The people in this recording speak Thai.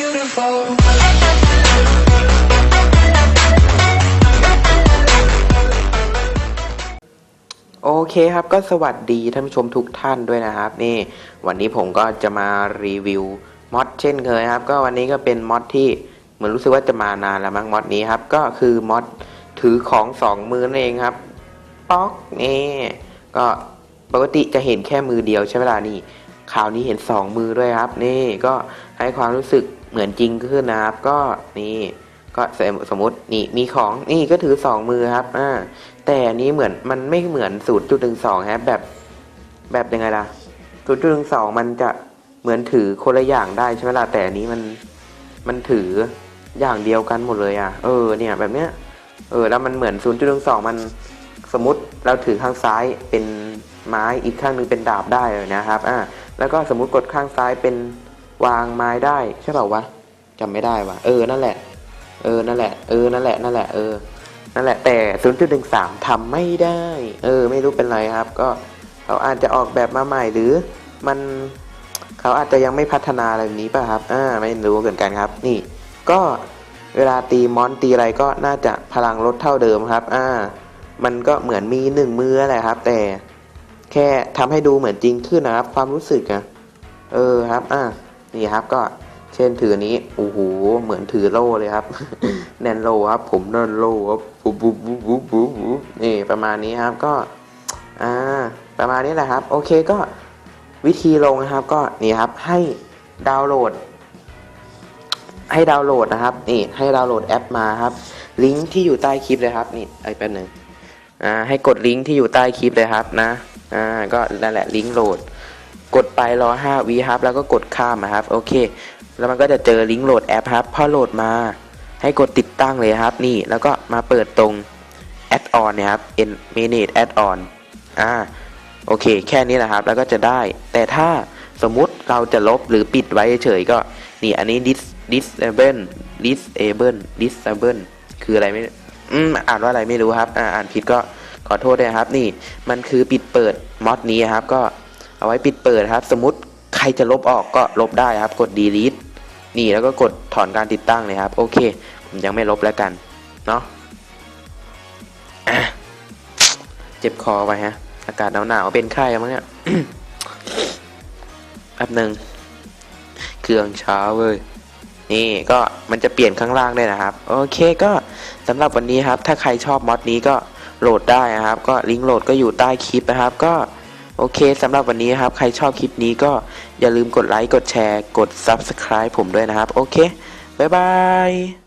beautiful. โอเคครับก็สวัสดีท่านผู้ชมทุกท่านด้วยนะครับ นี่วันนี้ผมก็จะมารีวิวมอดเช่นเคยครับ ก็วันนี้ก็เป็นมอดที่เหมือนรู้สึกว่าจะมานานแล้วมั้งมอดนี้ครับ ก็คือมอดถือของสองมือนั่นเองครับป๊อกนี่ก็ปกติจะเห็นแค่มือเดียวใช่ไหมล่ะนี่คราวนี้เห็นสองมือด้วยครับ นี่ก็ให้ความรู้สึก เหมือนจริงขึ้นนะครับ ก็นี่ก็สมมตินี่มีของนี่ก็ถือสองมือครับอ่าแต่อันนี้เหมือนมันไม่เหมือนศูนย์จุดหนึ่งสองครับแบบแบบยังไงล่ะศูนย์จุดหนึ่งสองมันจะเหมือนถือคนละอย่างได้ใช่ไหมล่ะแต่อันนี้มันมันถืออย่างเดียวกันหมดเลยอะ เออเนี่ยแบบเนี้ยเออแล้วมันเหมือนศูนย์จุดหนึ่งสองมันสมมติเราถือข้างซ้ายเป็นไม้อีกข้างหนึงเป็นดาบได้เลยนะครับอ่าแล้วก็สมมติกดข้างซ้ายเป็น วางไม้ได้ใช่เปล่าวะจำไม่ได้วะเออนั่นแหละ เออนั่นแหละ เออนั่นแหละนั่นแหละเออนั่นแหละแต่ 0.13ทำไม่ได้ เออ ไม่รู้เป็นไรครับ ก็เขาอาจจะออกแบบมาใหม่หรือมันเขาอาจจะยังไม่พัฒนาอะไรแบบนี้ป่ะครับอ่าไม่รู้เหมือนกันครับ นี่ ก็เวลาตีมอนตีอะไรก็น่าจะพลังลดเท่าเดิมครับ อ่า มันก็เหมือนมีหนึ่งมือแหละครับ แต่แค่ทำให้ดูเหมือนจริงขึ้นนะครับ ความรู้สึกอะเออครับ อ่า นี่ครับก็เช่นถือนี้โอ้โหเหมือนถือโล่เลยครับ แนนโล่ครับ ผมแนนโล่ครับปุ๊บปุ๊บปุ๊บปุ๊บปุ๊บปุ๊บนี่ประมาณนี้ครับก็อ่าประมาณนี้แหละครับ โอเคก็วิธีลงนะครับก็นี่ครับให้ดาวน์โหลด ให้ดาวน์โหลดนะครับนี่ให้ดาวน์โหลดแอปมาครับ ลิงก์ที่อยู่ใต้คลิปเลยครับนี่ไอ้แป๊บหนึ่งอ่าให้กดลิงก์ที่อยู่ใต้คลิปเลยครับนะอ่าก็นั่นแหละลิงก์โหลด กดไปรอ5วิครับ แล้วก็กดข้ามนะครับ โอเค แล้วมันก็จะเจอลิงก์โหลดแอปครับ พอโหลดมา ให้กดติดตั้งเลยครับ นี่ แล้วก็มาเปิดตรงแอดออนเนี่ยครับ n manage add on อ่า โอเค แค่นี้แหละครับ แล้วก็จะได้ แต่ถ้าสมมุติเราจะลบหรือปิดไว้เฉยก็ นี่อันนี้ dis disable disable disable คืออะไรไม่อืมอ่านว่าอะไรไม่รู้ครับ อ่าอ่านผิดก็ขอโทษด้วยนะครับ นี่ มันคือปิดเปิดมอดนี้ครับ ก็ เอาไว้ปิดเปิดครับ สมมติใครจะลบออกก็ลบได้ครับ กด delete นี่แล้วก็กดถอนการติดตั้งเลยครับ โอเค ผมยังไม่ลบแล้วกัน เนาะะเจ็บคอไปฮะ อากาศหนาวๆเป็นไข้มั้งเนี่ยแป๊บหนึ่งเครื่องช้าเว้ยนี่ก็มันจะเปลี่ยนข้างล่างได้นะครับ โอเคก็สำหรับวันนี้ครับ ถ้าใครชอบมอดนี้ก็โหลดได้นะครับ ก็ลิงก์โหลดก็อยู่ใต้คลิปนะครับ ก็ โอเคสำหรับวันนี้ครับ ใครชอบคลิปนี้ก็อย่าลืมกดไลค์ กดแชร์ กด Subscribe ผมด้วยนะครับ โอเค บ๊ายบาย